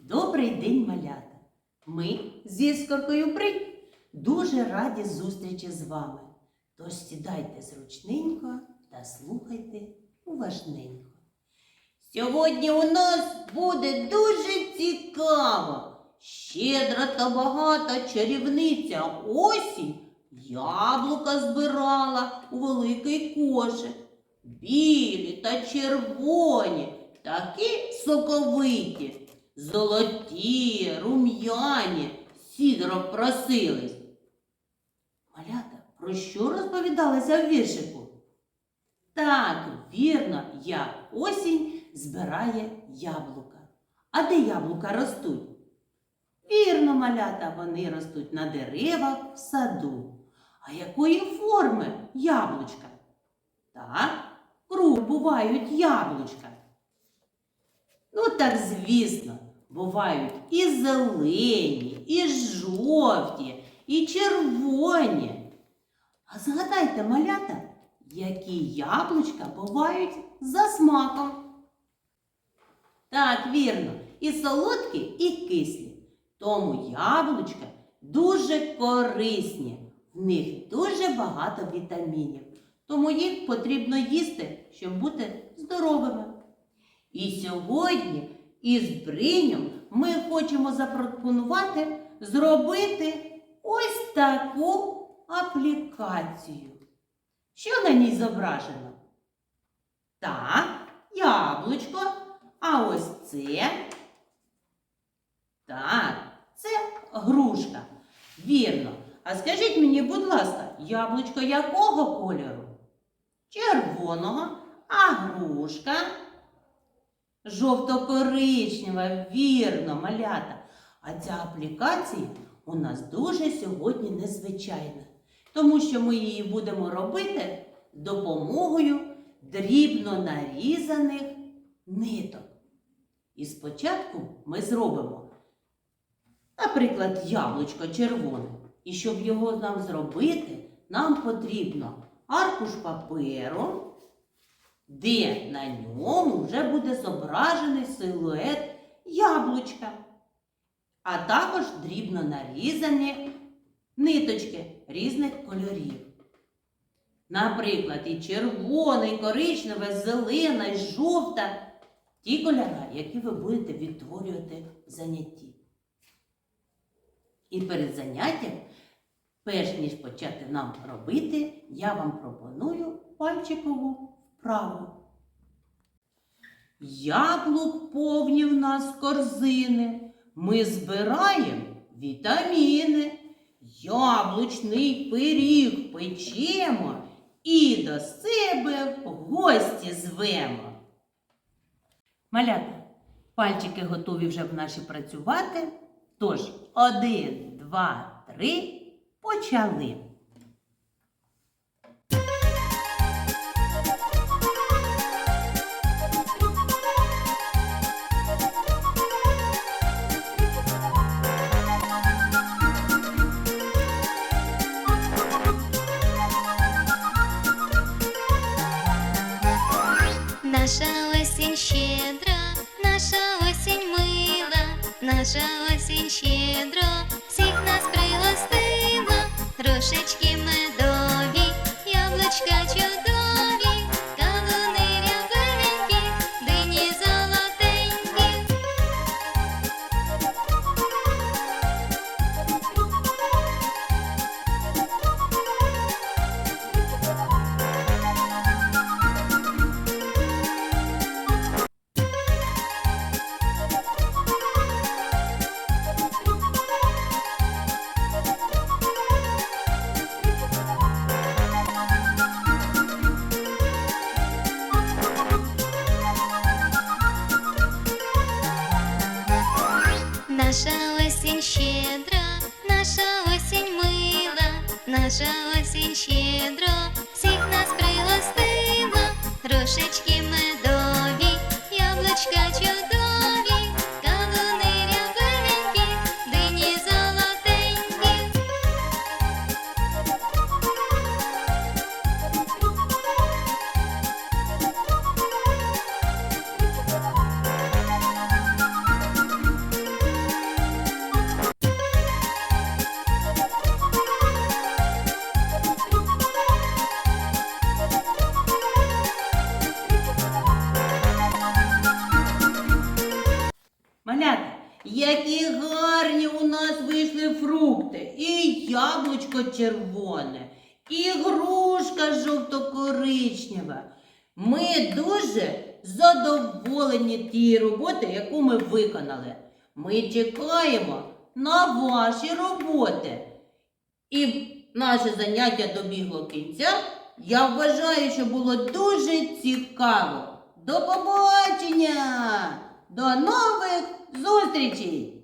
Добрий день, малята! Ми з іскоркою Брить дуже раді зустрічі з вами. Тож сідайте зручненько та слухайте уважненько. Сьогодні у нас буде дуже цікаво. Щедра та багата чарівниця осінь яблука збирала у великий кошик. Білі та червоні, такі соковиті, золоті, рум'яні, сідро просились. Малята, про що розповідалося в віршику? Так, вірно, як осінь збирає яблука. А де яблука ростуть? Вірно, малята, вони ростуть на деревах в саду. А якої форми яблучка? Так, круг бувають яблучка. Ну так, звісно, бувають і зелені, і жовті, і червоні. А згадайте, малята, які яблучка бувають за смаком. Так, вірно, і солодкі, і кислі. Тому яблучка дуже корисні. В них дуже багато вітамінів. Тому їх потрібно їсти, щоб бути здоровими. І сьогодні із Бринем ми хочемо запропонувати зробити ось таку аплікацію. Що на ній зображено? Так, яблучко. А ось це. Так, це грушка. Вірно. А скажіть мені, будь ласка, яблучко якого кольору? Червоного, а грушка? Жовто-коричнева, вірно, малята. А ця аплікація у нас дуже сьогодні незвичайна, тому що ми її будемо робити допомогою дрібно нарізаних ниток. І спочатку ми зробимо, наприклад, яблучко червоне. І щоб його нам зробити, нам потрібно аркуш паперу, де на ньому вже буде зображений силует яблучка, а також дрібно нарізані ниточки різних кольорів. Наприклад, і червона, і коричнева, зелена, і жовта ті кольори, які ви будете відтворювати в занятті. І перед заняттям, перш ніж почати нам робити, я вам пропоную пальчикову вправу. Яблук повні нас корзини. Ми збираємо вітаміни. Яблучний пиріг печемо і до себе в гості звемо. Малята, пальчики готові вже в наші працювати. Тож, один, два, три, почали. Наша осінь щедра, наша осінь мила, наша осінь щедро, всіх нас пригостила, грошечки наша осінь щедро, всіх нас пригостила, трошечки медові, яблучка чудові, яблучко червоне, і грушка жовто-коричнева. Ми дуже задоволені тієї роботи, яку ми виконали. Ми чекаємо на ваші роботи. І наше заняття добігло кінця. Я вважаю, що було дуже цікаво. До побачення! До нових зустрічей!